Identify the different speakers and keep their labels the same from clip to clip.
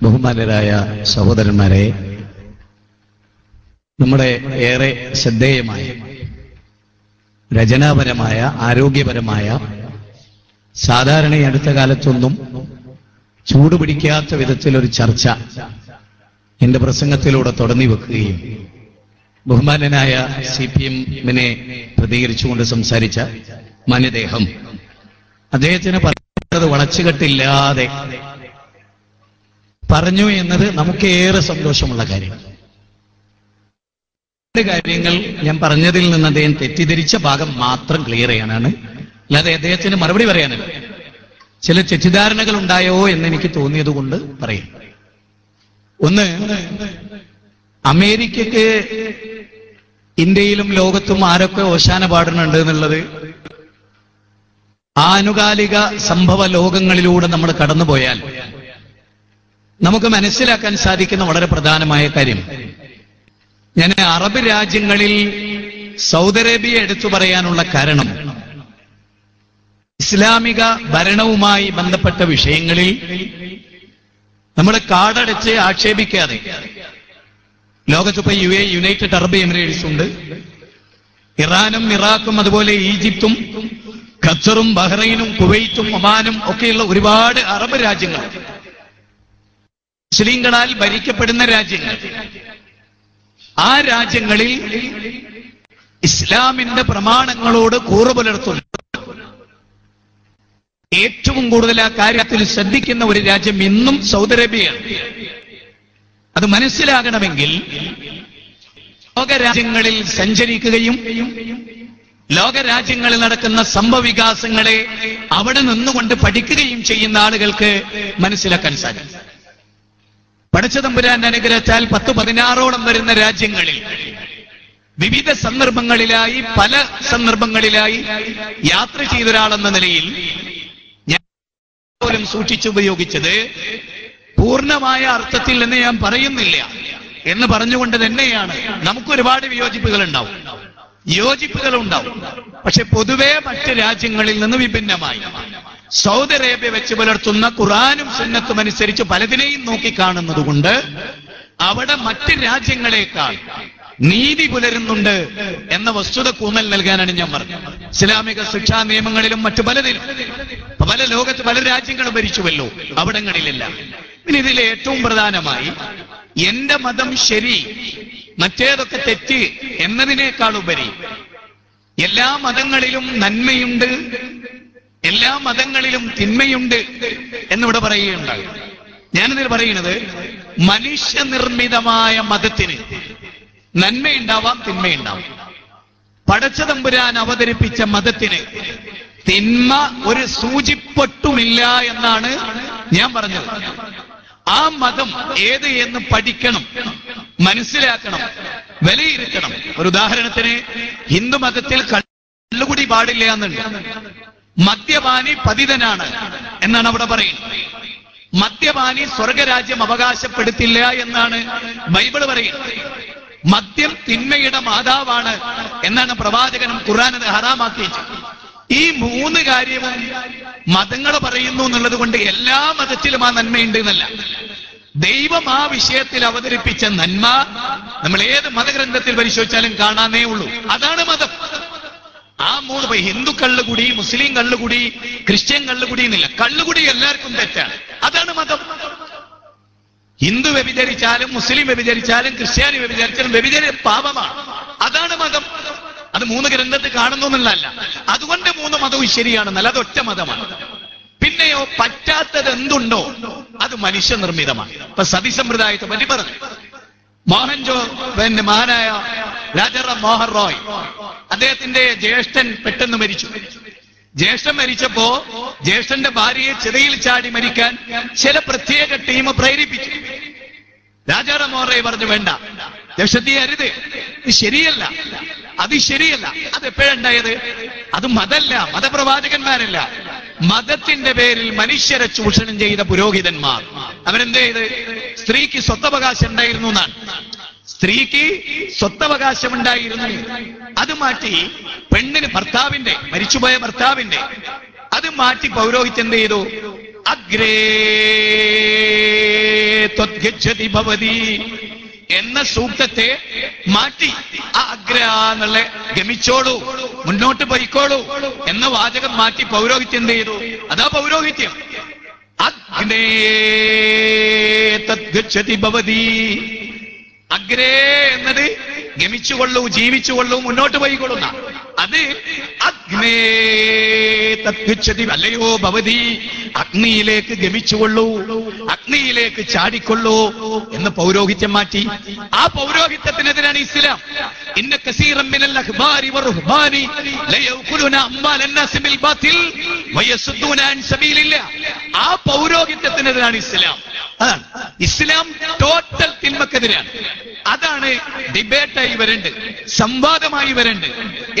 Speaker 1: ബഹുമാനരായ സഹോദരന്മാരെ നമ്മുടെ ഏറെ ശ്രദ്ധേയമായ രചനാപരമായ ആരോഗ്യപരമായ സാധാരണ അടുത്ത കാലത്തൊന്നും ചൂടുപിടിക്കാത്ത വിധത്തിലൊരു ചർച്ച എന്റെ പ്രസംഗത്തിലൂടെ തുടങ്ങി വെക്കുകയും ബഹുമാനനായ സി പി എമ്മിനെ പ്രതികരിച്ചുകൊണ്ട് സംസാരിച്ച മാന്യദേഹം. അദ്ദേഹത്തിന് പറഞ്ഞത് വളച്ചുകെട്ടില്ലാതെ പറഞ്ഞു എന്നത് നമുക്ക് ഏറെ സന്തോഷമുള്ള കാര്യമാണ്. രണ്ട് കാര്യങ്ങൾ ഞാൻ പറഞ്ഞതിൽ നിന്ന് അദ്ദേഹം തെറ്റിദ്ധരിച്ച ഭാഗം മാത്രം ക്ലിയർ ചെയ്യാനാണ് അല്ലാതെ അദ്ദേഹത്തിന് മറുപടി പറയാനല്ല. ചില തെറ്റിദ്ധാരണകൾ ഉണ്ടായോ എന്ന് എനിക്ക് തോന്നിയത് കൊണ്ട് പറയും. ഒന്ന് അമേരിക്കക്ക് ഇന്ത്യയിലും ലോകത്തും ആരൊക്കെ ഓശാന പാടുന്നുണ്ട് എന്നുള്ളത്? ആനുകാലിക സംഭവ ലോകങ്ങളിലൂടെ നമ്മൾ കടന്നുപോയാൽ നമുക്ക് മനസ്സിലാക്കാൻ സാധിക്കുന്ന വളരെ പ്രധാനമായ കാര്യം. ഞാൻ അറബ് രാജ്യങ്ങളിൽ സൗദി അറേബ്യ എടുത്തു പറയാനുള്ള കാരണം ഇസ്ലാമിക ഭരണവുമായി ബന്ധപ്പെട്ട വിഷയങ്ങളിൽ നമ്മൾ കാടടച്ച് ആക്ഷേപിക്കാതെ. ലോകത്തിപ്പോ U A United Arab Emirates ഉണ്ട്. ഇറാനും ഇറാഖും അതുപോലെ ഈജിപ്തും ഖത്തറും ബഹ്റൈനും കുവൈറ്റും ഒമാനും ഒക്കെയുള്ള ഒരുപാട് അറബ് രാജ്യങ്ങൾ. മുസ്ലിങ്ങളാൽ ഭരിക്കപ്പെടുന്ന രാജ്യങ്ങൾ. ആ രാജ്യങ്ങളിൽ ഇസ്ലാമിന്റെ പ്രമാണങ്ങളോട് കൂറു പുലർത്തുന്നു. ഏറ്റവും കൂടുതൽ ആ കാര്യത്തിൽ ശ്രദ്ധിക്കുന്ന ഒരു രാജ്യം ഇന്നും സൗദി അറേബ്യയാണ്. അത് മനസ്സിലാകണമെങ്കിൽ ലോകരാജ്യങ്ങളിൽ സഞ്ചരിക്കുകയും ലോകരാജ്യങ്ങളിൽ നടക്കുന്ന സംഭവവികാസങ്ങളെ അവിടെ നിന്നുകൊണ്ട് പഠിക്കുകയും ചെയ്യുന്ന ആളുകൾക്ക് മനസ്സിലാക്കാൻ സാധിക്കും. പടച്ചതമ്പുരാൻ അനുഗ്രഹത്താൽ പത്ത് പതിനാറോളം വരുന്ന രാജ്യങ്ങളിൽ വിവിധ സന്ദർഭങ്ങളിലായി പല സന്ദർഭങ്ങളിലായി യാത്ര ചെയ്ത ഒരാളെന്ന നിലയിൽ ഞാൻ പോലും സൂക്ഷിച്ചുപയോഗിച്ചത് പൂർണമായ അർത്ഥത്തിൽ എന്ന് ഞാൻ പറയുന്നില്ല എന്ന് പറഞ്ഞുകൊണ്ട് തന്നെയാണ്. നമുക്ക് ഒരുപാട് വിയോജിപ്പുകൾ ഉണ്ടാവും യോജിപ്പുകൾ ഉണ്ടാവും പക്ഷെ പൊതുവേ മറ്റ് രാജ്യങ്ങളിൽ നിന്ന് വിഭിന്നമായി. സൗദി അറേബ്യ വെച്ച് പുലർത്തുന്ന ഖുറാനും സുന്നത്തും അനുസരിച്ച് പലതിനെയും നോക്കിക്കാണുന്നത് കൊണ്ട് അവിടെ മറ്റ് രാജ്യങ്ങളെക്കാൾ നീതി പുലരുന്നുണ്ട് എന്ന വസ്തുത കൂന്നൽ നൽകാനാണ് ഞാൻ പറഞ്ഞത്. ഇസ്ലാമിക ശിക്ഷാ നിയമങ്ങളിലും മറ്റു പലതിലും. പല ലോകത്ത് പല രാജ്യങ്ങളും ഭരിച്ചുവല്ലോ. അവിടങ്ങളിലെല്ലാം. പിന്നെ ഇതിലെ ഏറ്റവും പ്രധാനമായി എന്റെ മതം ശരി മറ്റേതൊക്കെ തെറ്റ് എന്നതിനേക്കാൾ ഉപരി എല്ലാ മതങ്ങളിലും നന്മയുണ്ട് എല്ലാ മതങ്ങളിലും തിന്മയുണ്ട് എന്നിവിടെ പറയുകയുണ്ടായി. ഞാനിതിൽ പറയുന്നത് മനുഷ്യനിർമ്മിതമായ മതത്തിന് നന്മയുണ്ടാവാം തിന്മയുണ്ടാവാം. പടച്ചതമ്പുരാൻ അവതരിപ്പിച്ച മതത്തിന് തിന്മ ഒരു സൂചിപ്പൊട്ടുമില്ല എന്നാണ് ഞാൻ പറഞ്ഞത്. ആ മതം ഏത് എന്ന് പഠിക്കണം മനസ്സിലാക്കണം വിലയിരുത്തണം. ഒരു ഉദാഹരണത്തിന് ഹിന്ദു മതത്തിൽ കള്ളുകുടി പാടില്ല എന്നുണ്ട്. മദ്യപാനി പതിതനാണ് എന്നാണ് അവിടെ പറയുന്നത്. മദ്യപാനി സ്വർഗരാജ്യം അവകാശപ്പെടുത്തില്ല എന്നാണ് ബൈബിൾ പറയുന്നത്. മദ്യം തിന്മയുടെ മാതാവാണ് എന്നാണ് പ്രവാചകനും ഖുറാനത് ഹറാമാക്കിയത് ഹറാമാക്കി ഈ മൂന്ന് കാര്യവും മതങ്ങൾ പറയുന്നു എന്നുള്ളത് കൊണ്ട് എല്ലാ മതത്തിലും ആ നന്മയുണ്ട് എന്നല്ല. ദൈവം ആ വിഷയത്തിൽ അവതരിപ്പിച്ച നന്മ നമ്മൾ ഏത് മതഗ്രന്ഥത്തിൽ പരിശോധിച്ചാലും കാണാനേ ഉള്ളൂ. അതാണ് മതം. ആ മൂന്ന് ഹിന്ദു കള്ളുകുടി മുസ്ലിം കള്ളുകുടി ക്രിസ്ത്യൻ കള്ളുകുടി എന്നില്ല. കള്ളുകുടി എല്ലാവർക്കും തെറ്റാണ്. അതാണ് മതം. ഹിന്ദു വ്യഭിചരിച്ചാലും മുസ്ലിം വ്യഭിചരിച്ചാലും ക്രിസ്ത്യാനി വ്യഭിചരിച്ചാലും വ്യഭിചരി പാപമാണ്. അതാണ് മതം. അത് മൂന്ന് ഗ്രന്ഥത്തിൽ കാണുന്നു എന്നുള്ളതല്ല അതുകൊണ്ട് മൂന്ന് മതവും ശരിയാണെന്നല്ല അത് ഒറ്റ മതമാണ്. പിന്നെയോ പറ്റാത്തത് എന്തുണ്ടോ അത് മനുഷ്യനിർമ്മിതമാണ്. ഇപ്പൊ സതിസമ്പ്രദായത്തെ പറ്റി പറഞ്ഞു. മോഹൻജോ പിന്നെ മഹാനായ രാജാറാം മോഹൻ റോയ്. അദ്ദേഹത്തിന്റെ ജ്യേഷ്ഠൻ പെട്ടെന്ന് മരിച്ചു. ജ്യേഷ്ഠൻ മരിച്ചപ്പോ ജ്യേഷ്ഠന്റെ ഭാര്യയെ ചിതയിൽ ചാടി മരിക്കാൻ ചില പ്രത്യേക ടീം പ്രേരിപ്പിച്ചു. രാജാറാം മോഹൻ റോയ് പറഞ്ഞു വേണ്ട. ജ്യേഷ്ഠത്തി അരുത്. ഇത് ശരിയല്ല. അത് ശരിയല്ല. അത് എപ്പോഴുണ്ടായത് അത് മതല്ല. മതപ്രവാചകന്മാരല്ല. മതത്തിന്റെ പേരിൽ മനുഷ്യരെ ചൂഷണം ചെയ്ത പുരോഹിതന്മാർ. അവരെന്ത് ചെയ്ത്? സ്ത്രീക്ക് സ്വത്തവകാശം ഉണ്ടായിരുന്നു എന്നാണ്. സ്ത്രീക്ക് സ്വത്തവകാശം ഉണ്ടായിരുന്നു അത് മാറ്റി പെണ്ണിന് ഭർത്താവിന്റെ മരിച്ചുപോയ ഭർത്താവിന്റെ അത് മാറ്റി പൗരോഹിത്യം എന്ത് ചെയ്തു? അഗ്രേ ഭവതി എന്ന സൂക്തത്തെ മാറ്റി. ആ അഗ്ര എന്നുള്ള ഗമിച്ചോളൂ മുന്നോട്ട് പോയിക്കോളൂ എന്ന വാചകം മാറ്റി പൗരോഹിത്യം എന്ത് ചെയ്തു? അതാ പൗരോഹിത്യം. അഗ്നേ തദ്ഗതി ഭവതി. അഗ്രേ എന്നത് ഗമിച്ചുകൊള്ളൂ ജീവിച്ചുകൊള്ളൂ മുന്നോട്ട് പോയിക്കൊള്ളുന്ന അത് അഗ്നേ തത്വച്ചതി അല്ലയോ ഭവതി. അഗ്നിയിലേക്ക് ഗമിച്ചുകൊള്ളൂ. അഗ്നിയിലേക്ക് ചാടിക്കൊള്ളൂ എന്ന് പൗരോഹിത്യം മാറ്റി. ആ പൗരോഹിത്യത്തിനെതിരാണ് ഇസ്ലാം. ഇന്ന കസീറം ബിൽ അൻ ആ പൗരോഹിത്യത്തിനെതിരാണ് ഇസ്ലാം. അതാണ്. ഇസ്ലാം ടോട്ടൽ തിന്മക്കെതിരാണ്. അതാണ് ഡിബേറ്റായി വരണ്ട്. സംവാദമായി വരണ്ട്.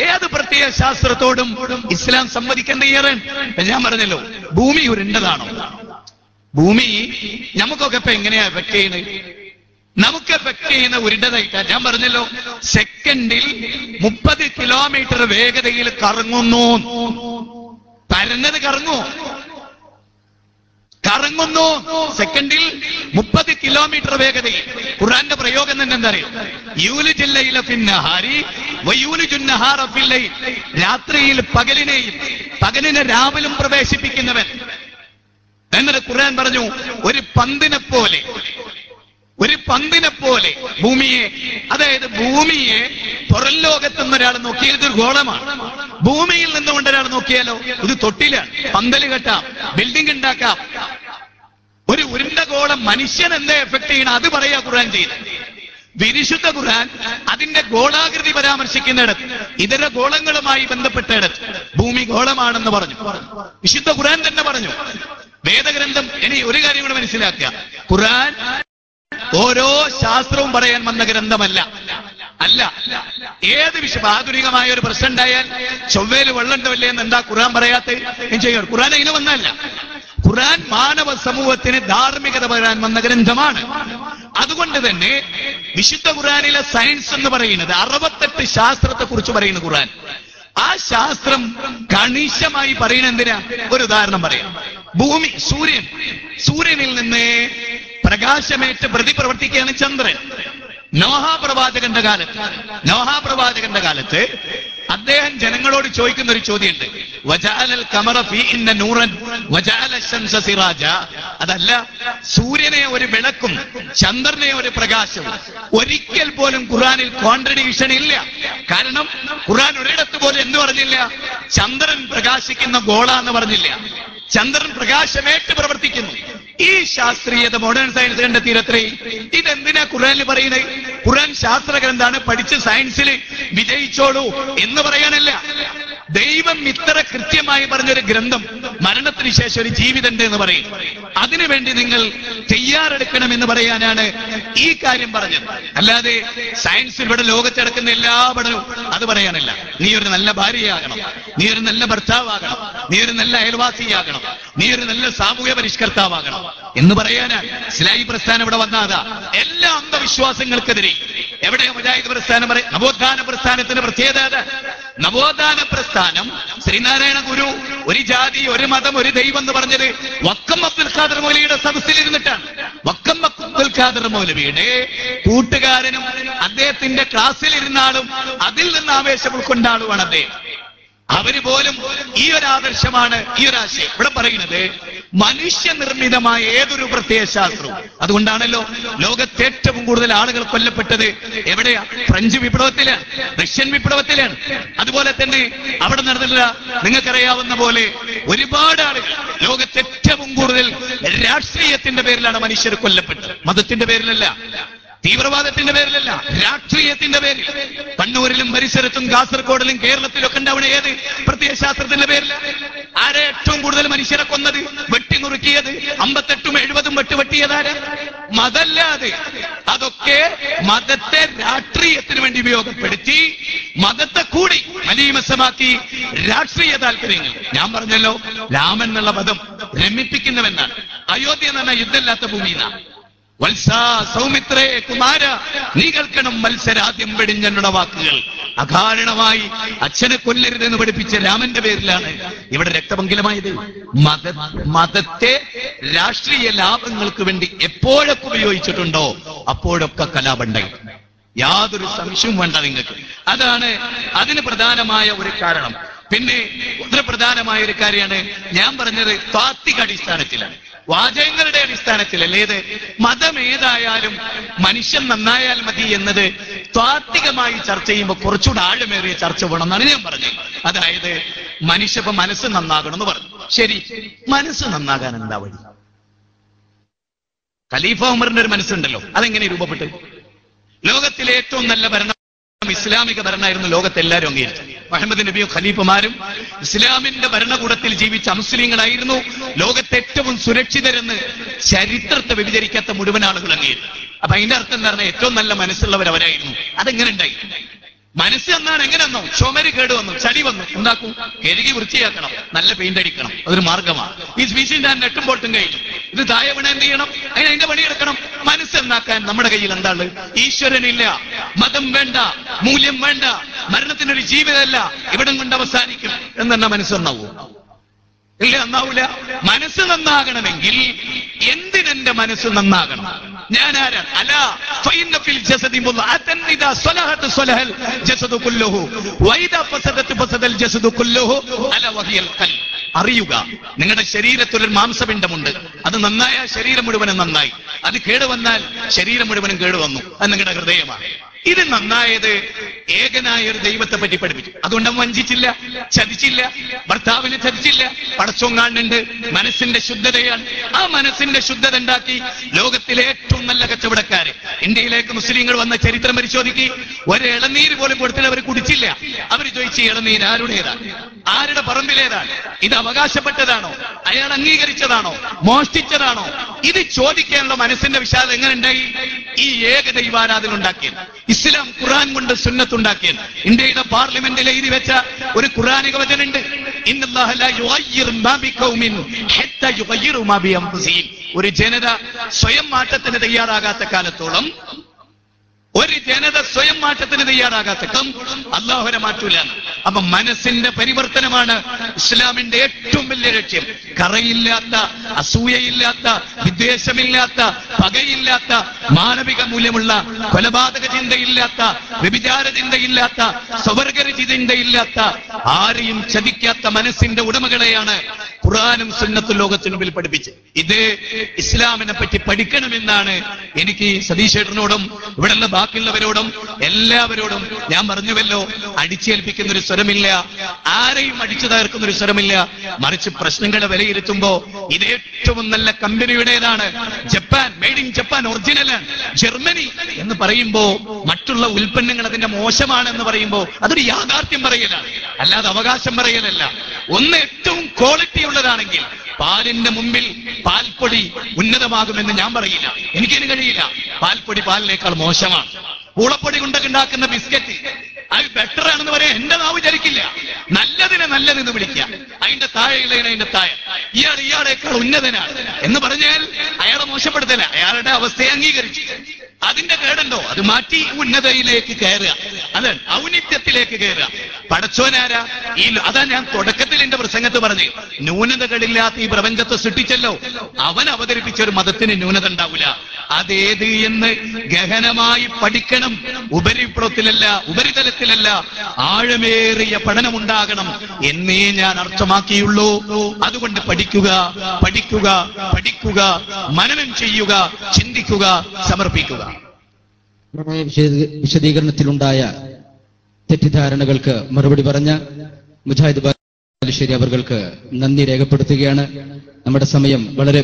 Speaker 1: ഏത് പ്രത്യേക ശാസ്ത്രത്തോടും ഇസ്ലാം സംവദിക്കേണ്ട തയ്യാറാണ് ഞാൻ പറഞ്ഞല്ലോ ഭൂമി ഉരുണ്ടതാണോ? ഭൂമി നമുക്കൊക്കെ ഇപ്പൊ എങ്ങനെയാ എഫക്ട് ചെയ്യുന്നത് നമുക്ക് എഫക്ട് ചെയ്യുന്ന ഉരുണ്ടതായിട്ടാ. ഞാൻ പറഞ്ഞല്ലോ സെക്കൻഡിൽ മുപ്പത് കിലോമീറ്റർ വേഗതയിൽ കറങ്ങുന്നു. പരന്നത് കറങ്ങുമോ? കറങ്ങുന്നു. സെക്കൻഡിൽ മുപ്പത് കിലോമീറ്റർ വേഗതയിൽ. ഖുറാന്റെ പ്രയോഗം തന്നെ എന്താ അറിയോ? യൂലി ജില്ലയിലെ ഫില്ലയിൽ രാത്രിയിൽ പകലിനെയും പകലിനെ രാവിലും പ്രവേശിപ്പിക്കുന്നവൻ. എന്നിട്ട് ഖുർആൻ പറഞ്ഞു ഒരു പന്തിനെ പോലെ ഒരു പന്തിനെ പോലെ ഭൂമിയെ അതായത് ഭൂമിയെ പുറം ലോകത്ത് നിന്ന് ഒരാൾ നോക്കിയാൽ ഇതൊരു ഗോളമാണ്. ഭൂമിയിൽ നിന്നുകൊണ്ട് ഒരാൾ നോക്കിയാലോ ഇത് തൊട്ടിലാണ് പന്തൽ കെട്ടാം ബിൽഡിംഗ് ഉണ്ടാക്കാം. ഒരു ഉരുണ്ട ഗോളം മനുഷ്യൻ എന്താ എഫക്ട് ചെയ്യണം? അത് പറയാ ഖുർആൻ ചെയ്യുന്നത്. വിരിശുദ്ധ ഖുർആൻ അതിന്റെ ഗോളാകൃതി പരാമർശിക്കുന്നിടത്ത് ഇതര ഗോളങ്ങളുമായി ബന്ധപ്പെട്ടിടത്ത് ഭൂമി ഗോളമാണെന്ന് പറഞ്ഞു. വിശുദ്ധ ഖുർആൻ തന്നെ പറഞ്ഞു. വേദഗ്രന്ഥം ഇനി ഒരു കാര്യം കൂടെ മനസ്സിലാക്കുക. ഖുർആൻ ഓരോ ശാസ്ത്രവും പറയാൻ വന്ന ഗ്രന്ഥമല്ല. അല്ല ഏത് വിഷയം ആധുനികമായ ഒരു പ്രശ്നം ഉണ്ടായാൽ ചൊവ്വേൽ വെള്ളമുണ്ടല്ലേ എന്ന് എന്താ ഖുർആൻ പറയാത്ത ചെയ്യും ഖുർആൻ അതിന് വന്നല്ല ഖുർആൻ മാനവ സമൂഹത്തിന് ധാർമ്മികത പറയാൻ വന്ന ഗ്രന്ഥമാണ്. അതുകൊണ്ട് തന്നെ വിശുദ്ധ ഖുറാനിലെ സയൻസ് എന്ന് പറയുന്നത് അറുപത്തെട്ട് ശാസ്ത്രത്തെ കുറിച്ച് പറയുന്ന ഖുറാൻ ആ ശാസ്ത്രം കണിശമായി പറയുന്ന എന്തിനാ? ഒരു ഉദാഹരണം പറയാം. ഭൂമി സൂര്യൻ. സൂര്യനിൽ നിന്ന് പ്രകാശമേറ്റ് പ്രതിപ്രവർത്തിക്കുകയാണ് ചന്ദ്രൻ. നോഹാ പ്രവാചകന്റെ കാലത്ത്. നോഹാ പ്രവാചകന്റെ കാലത്ത് അദ്ദേഹം ജനങ്ങളോട് ചോദിക്കുന്ന ഒരു ചോദ്യമുണ്ട്. വജാലൽ കമറ ഫീ ഇന്ന നൂറൻ വജാല സിറാജ. അതല്ല സൂര്യനെ ഒരു വിളക്കും ചന്ദ്രനെ ഒരു പ്രകാശവും. ഒരിക്കൽ പോലും ഖുറാനിൽ കോൺട്രഡിക്ഷൻ ഇല്ല. കാരണം ഖുറാൻ ഒരിടത്ത് പോലും എന്ന് പറഞ്ഞില്ല? ചന്ദ്രൻ പ്രകാശിക്കുന്ന ഗോള എന്ന് പറഞ്ഞില്ല. ചന്ദ്രൻ പ്രകാശമേറ്റ് പ്രവർത്തിക്കുന്നു. ഈ ശാസ്ത്രീയത മോഡേൺ സയൻസ് കണ്ടെത്തിയിരത്രേ ഇതെന്തിനാ ഖുറാനിൽ പറയുന്നത് ഖുറാൻ ശാസ്ത്ര ഗ്രന്ഥാണ് പഠിച്ച് സയൻസിൽ വിജയിച്ചോളൂ എന്ന് പറയാനല്ല. ദൈവം ഇത്ര കൃത്യമായി പറഞ്ഞൊരു ഗ്രന്ഥം മരണത്തിന് ശേഷം ഒരു ജീവിതമുണ്ട് എന്ന് പറയും. അതിനുവേണ്ടി നിങ്ങൾ തയ്യാറെടുക്കണം എന്ന് പറയാനാണ് ഈ കാര്യം പറഞ്ഞത്. അല്ലാതെ സയൻസ് ഇവിടെ ലോകത്തെടുക്കുന്ന എല്ലാ പഠനവും അത് പറയാനല്ല. നീ ഒരു നല്ല ഭാര്യയാകണം. നീ ഒരു നല്ല ഭർത്താവാകണം. നീ ഒരു നല്ല അയൽവാസിയാകണം. നീ ഒരു നല്ല സാമൂഹ്യ പരിഷ്കർത്താവാകണം. എന്ന് പറയാനാണ് ഇസ്ലാഹി പ്രസ്ഥാനം ഇവിടെ വന്നാതാ. എല്ലാ അന്ധവിശ്വാസങ്ങൾക്കെതിരെ. എവിടെ മുജാഹിദ് പ്രസ്ഥാനം പറയും നവോത്ഥാന പ്രസ്ഥാനത്തിന്റെ പ്രത്യേകത നവോത്ഥാന പ്രസ്ഥാനം ശ്രീനാരായണ ഗുരു ഒരു ജാതി ഒരു മതം ഒരു ദൈവം എന്ന് പറഞ്ഞത് വക്കം അബ്ദുൽ ഖാദർ മൗലവിയുടെ സദസ്സിലിരുന്നിട്ടാണ്. വക്കം അബ്ദുൽ ഖാദർ മൗലവിയുടെ കൂട്ടുകാരനും അദ്ദേഹത്തിന്റെ ക്ലാസ്സിൽ ഇരുന്നാളും അതിൽ നിന്ന് ആവേശം ഉൾക്കൊണ്ടാളുമാണ് അദ്ദേഹം. അവർ പോലും ഈ ഒരു ആദർശമാണ് ഈ ഒരു ആശയം. ഇവിടെ പറയുന്നത് മനുഷ്യനിർമ്മിതമായ ഏതൊരു പ്രത്യയശാസ്ത്രവും അതുകൊണ്ടാണല്ലോ ലോകത്തെ ഏറ്റവും കൂടുതൽ ആളുകൾ കൊല്ലപ്പെട്ടത് എവിടെയാ ഫ്രഞ്ച് വിപ്ലവത്തിലാണ് റഷ്യൻ വിപ്ലവത്തിലാണ് അതുപോലെ തന്നെ അവിടെ നടന്നില്ല നിങ്ങൾക്കറിയാവുന്ന പോലെ ഒരുപാട് ആളുകൾ ലോകത്തെ ഏറ്റവും കൂടുതൽ രാഷ്ട്രീയത്തിന്റെ പേരിലാണ് മനുഷ്യർ കൊല്ലപ്പെട്ടത്. മതത്തിന്റെ പേരിലല്ല. തീവ്രവാദത്തിന്റെ പേരിലല്ല രാഷ്ട്രീയത്തിന്റെ പേരിൽ. കണ്ണൂരിലും പരിസരത്തും കാസർഗോഡിലും കേരളത്തിലും ഒക്കെ ഉണ്ടാവണ ഏത് പ്രത്യയശാസ്ത്രത്തിന്റെ പേരിൽ? ആരെ ഏറ്റവും കൂടുതൽ മനുഷ്യരെ കൊന്നത്? വെട്ടിനുറുക്കിയത് അമ്പത്തെട്ടും എഴുപതും വെട്ടുവെട്ടിയതാര് മതല്ലാതെ. അതൊക്കെ മതത്തെ രാഷ്ട്രീയത്തിന് വേണ്ടി ഉപയോഗപ്പെടുത്തി മതത്തെ കൂടി മലീമസമാക്കി രാഷ്ട്രീയ താല്പര്യങ്ങൾ. ഞാൻ പറഞ്ഞല്ലോ രാമൻ എന്നുള്ള പദം രമിപ്പിക്കുന്നവെന്നാണ് അയോധ്യ എന്ന് പറഞ്ഞാൽ യുദ്ധമില്ലാത്ത ഭൂമിന്നാണ് വത്സ സൗമിത്രേ കുമാര നീ കേൾക്കണം മത്സരാദ്യം വെടിഞ്ഞെന്നുടെ വാക്കുകൾ. അകാരണമായി അച്ഛനെ കൊല്ലരുതെന്ന് പഠിപ്പിച്ച രാമന്റെ പേരിലാണ് ഇവിടെ രക്തപങ്കിലമായത് മത മതത്തെ രാഷ്ട്രീയ ലാഭങ്ങൾക്ക് വേണ്ടി എപ്പോഴൊക്കെ ഉപയോഗിച്ചിട്ടുണ്ടോ അപ്പോഴൊക്കെ കലാപണ്ടായി. യാതൊരു സംശയവും വേണ്ട നിങ്ങൾക്ക്. അതാണ് അതിന് പ്രധാനമായ ഒരു കാരണം. പിന്നെ വളരെ പ്രധാനമായ ഒരു കാര്യമാണ് ഞാൻ പറഞ്ഞത് താത്വിക അടിസ്ഥാനത്തിലാണ്. വാചകങ്ങളുടെ അടിസ്ഥാനത്തിലല്ല ഏത് മതം ഏതായാലും മനുഷ്യൻ നന്നായാൽ മതി എന്നത് താത്വികമായി ചർച്ച ചെയ്യുമ്പോൾ കുറച്ചുകൂടെ ആഴമേറിയ ചർച്ച വേണമെന്നാണ് ഞാൻ പറഞ്ഞത്. അതായത് മനുഷ്യ ഇപ്പൊ മനസ്സ് നന്നാകണം എന്ന് പറഞ്ഞു. ശരി മനസ്സ് നന്നാകാൻ എന്താ വഴി? ഖലീഫ ഉമറിന്റെ ഒരു മനസ്സുണ്ടല്ലോ. അതെങ്ങനെ രൂപപ്പെട്ടു? ലോകത്തിലെ ഏറ്റവും നല്ല ഭരണം ഇസ്ലാമിക ഭരണമായിരുന്നു ലോകത്തെല്ലാവരും അംഗീകരിച്ചു മുഹമ്മദ് നബിയും ഖലീഫമാരും ഇസ്ലാമിന്റെ ഭരണകൂടത്തിൽ ജീവിച്ച മുസ്ലിങ്ങളായിരുന്നു. ലോകത്തെ ഏറ്റവും സുരക്ഷിതരെന്ന് ചരിത്രത്തെ വ്യതിചരിക്കാത്ത മുഴുവൻ ആളുകൾ അങ്ങേ അപ്പൊ അതിന്റെ അർത്ഥം എന്താ പറഞ്ഞാൽ ഏറ്റവും നല്ല മനസ്സുള്ളവരവരായിരുന്നു. അതെങ്ങനെ ഉണ്ടായി? മനസ്സ് എന്നാണ് എങ്ങനെ വന്നു ചുമര് കേട് വന്നു ചടി വന്നു. ഉണ്ടാക്കും കഴുകി വൃത്തിയാക്കണം. നല്ല പെയിന്റ് അടിക്കണം. അതൊരു മാർഗമാണ്. ഈ സ്പീച്ചിന്റെ നെട്ടും പൊട്ടും കഴിഞ്ഞു ഇത് താഴെ വീണ എന്ത് ചെയ്യണം? അതിന് അതിന്റെ പണിയെടുക്കണം മനസ്സ് എന്നാക്കാൻ നമ്മുടെ കയ്യിൽ എന്താണ്? ഈശ്വരനില്ല. മതം വേണ്ട. മൂല്യം വേണ്ട. മരണത്തിനൊരു ജീവിതമല്ല. ഇവിടം കൊണ്ട് അവസാനിക്കും? എന്നെന്നാ മനസ്സ് നന്നാവൂ. ഇല്ല നന്നാവൂല. മനസ്സ് നന്നാകണമെങ്കിൽ എന്തിനെന്റെ മനസ്സ് നന്നാകണം? ജസദി സലഹൽ ജസദു കുല്ലുഹു. ഫസദൽ ജസദു കുല്ലുഹു. അല അറിയുക നിങ്ങളുടെ ശരീരത്തിൽ ഒരു മാംസപിണ്ഡമുണ്ട്. അത് നന്നായ ശരീരം മുഴുവനും നന്നായി. അത് കേടുവന്നാൽ ശരീരം മുഴുവനും കേടുവന്നു. അത് നിങ്ങളുടെ ഹൃദയമാണ്. ഇത് നന്നായത് ഏകനായ ഒരു ദൈവത്തെ പറ്റി പഠിപ്പിച്ചു. അതുകൊണ്ട് വഞ്ചിച്ചില്ല ചതിച്ചില്ല ഭർത്താവിനെ ചതിച്ചില്ല. പടച്ചോങ്ങാണ്ടുണ്ട് മനസ്സിന്റെ ശുദ്ധതയാണ്. ആ മനസ്സിന്റെ ശുദ്ധത ഉണ്ടാക്കി ലോകത്തിലെ ഏറ്റവും നല്ല കച്ചവടക്കാര്. ഇന്ത്യയിലേക്ക് മുസ്ലിങ്ങൾ വന്ന ചരിത്രം പരിശോധിക്കി. ഒരു ഇളനീര് പോലും കൊടുത്തിട്ട് അവർ കുടിച്ചില്ല. അവർ ചോദിച്ചു "ഈ ഇളനീര് ആരുടേതാണ് ആരുടെ പറമ്പിലേതാണ്? ഇത് അവകാശപ്പെട്ടതാണോ? അയാൾ അംഗീകരിച്ചതാണോ? മോഷ്ടിച്ചതാണോ? ഇത് ചോദിക്കാനുള്ള മനസ്സിന്റെ വിശാലം എങ്ങനെ ഉണ്ടായി? ഈ ഏകദൈവാരാധന ഉണ്ടാക്കിയത്. ഇസ്ലാം ഖുറാൻ കൊണ്ട് സുന്നത്തുണ്ടാക്കിയത് ഇന്ത്യയുടെ പാർലമെന്റിൽ എഴുതി വെച്ച ഒരു ഖുറാനിക വചനുണ്ട്. ഒരു ജനത സ്വയം മാറ്റത്തിന് തയ്യാറാകാത്ത കാലത്തോളം ഒരു ജനത സ്വയം മാറ്റത്തിന് തയ്യാറാകാത്ത അള്ളാഹുരെ മാറ്റൂല. അപ്പൊ മനസ്സിന്റെ പരിവർത്തനമാണ് ഇസ്ലാമിന്റെ ഏറ്റവും വലിയ ലക്ഷ്യം. കറയില്ലാത്ത അസൂയയില്ലാത്ത വിദ്വേഷമില്ലാത്ത പകയില്ലാത്ത മാനവിക മൂല്യമുള്ള കൊലപാതക ചിന്തയില്ലാത്ത വ്യഭിചാര ചിന്തയില്ലാത്ത സ്വവർഗര ചിന്തയില്ലാത്ത ആരെയും ചതിക്കാത്ത മനസ്സിന്റെ ഉടമകളെയാണ് ഖുറാനും സുന്നത്തും ലോകത്തിനു മുമ്പിൽ പഠിപ്പിച്ച്. ഇത് ഇസ്ലാമിനെ പറ്റി പഠിക്കണമെന്നാണ് എനിക്ക് സതീശേട്ടനോടും ഇവിടെയുള്ള ബാക്കിയുള്ളവരോടും എല്ലാവരോടും ഞാൻ പറഞ്ഞുവല്ലോ. അടിച്ചേൽപ്പിക്കുന്ന ഒരു സ്വരമില്ല. ആരെയും അടിച്ചു തകർക്കുന്ന ഒരു സ്വരമില്ല. മറിച്ച് പ്രശ്നങ്ങളെ വിലയിരുത്തുമ്പോ ഇത് ഏറ്റവും നല്ല കമ്പനിയുടേതാണ്. ജപ്പാൻ മെയ്ഡ് ഇൻ ജപ്പാൻ ഒറിജിനലാണ് ജർമ്മനി എന്ന് പറയുമ്പോ മറ്റുള്ള ഉൽപ്പന്നങ്ങൾ അതിന്റെ മോശമാണെന്ന് പറയുമ്പോ അതൊരു യാഥാർത്ഥ്യം പറയലാണ്. അല്ലാതെ അവകാശം പറയലല്ല. ഒന്ന് ഏറ്റവും ക്വാളിറ്റി ഉള്ളതാണെങ്കിൽ പാലിന്റെ മുമ്പിൽ പാൽപ്പൊടി ഉന്നതമാകുമെന്ന് ഞാൻ പറയില്ല. എനിക്കതിന് കഴിയില്ല. പാൽപ്പൊടി പാലിനേക്കാൾ മോശമാണ്. പൂളപ്പൊടി കൊണ്ടൊക്കെ ഉണ്ടാക്കുന്ന ബിസ്ക്കറ്റ് അത് ബെറ്റർ ആണെന്ന് പറയാൻ എന്റെ നാവ് ചലിക്കില്ല നല്ലതിനെ നല്ലതെന്ന് വിളിക്കുക. അതിന്റെ താഴെയുള്ളതിനെ അതിന്റെ താഴെ. ഇയാൾ ഇയാളേക്കാൾ ഉന്നതനാണ്. എന്ന് പറഞ്ഞാൽ അയാളെ മോശപ്പെടുത്തല. അയാളുടെ അവസ്ഥയെ അംഗീകരിച്ചു. അതിന്റെ കേടുണ്ടോ അത് മാറ്റി ഉന്നതയിലേക്ക് കയറുക അതെ ഔന്നിത്യത്തിലേക്ക് കയറുക പടച്ചോനാരാ? ഈ അതാ ഞാൻ തുടക്കത്തിൽ എന്റെ പ്രസംഗത്ത് പറഞ്ഞു. ന്യൂനതകളില്ലാത്ത ഈ പ്രപഞ്ചത്തെ സൃഷ്ടിച്ചല്ലോ. അവൻ അവതരിപ്പിച്ച ഒരു മതത്തിന് ന്യൂനത ഉണ്ടാവില്ല അതേത് എന്ന് ഗഹനമായി പഠിക്കണം. ഉപരിപ്ലവത്തിലല്ല ഉപരിതലത്തിലല്ല. ആഴമേറിയ പഠനം ഉണ്ടാകണം എന്നേ ഞാൻ അർത്ഥമാക്കിയുള്ളൂ. അതുകൊണ്ട് പഠിക്കുക പഠിക്കുക പഠിക്കുക. മനനം ചെയ്യുക ചിന്തിക്കുക സമർപ്പിക്കുക.
Speaker 2: വിശദീകരണത്തിലുണ്ടായ തെറ്റിദ്ധാരണകൾക്ക് മറുപടി പറഞ്ഞ മുജാഹിദ് ബാലുശ്ശേരി അവർക്ക് നന്ദി രേഖപ്പെടുത്തുകയാണ്. നമ്മുടെ സമയം വളരെ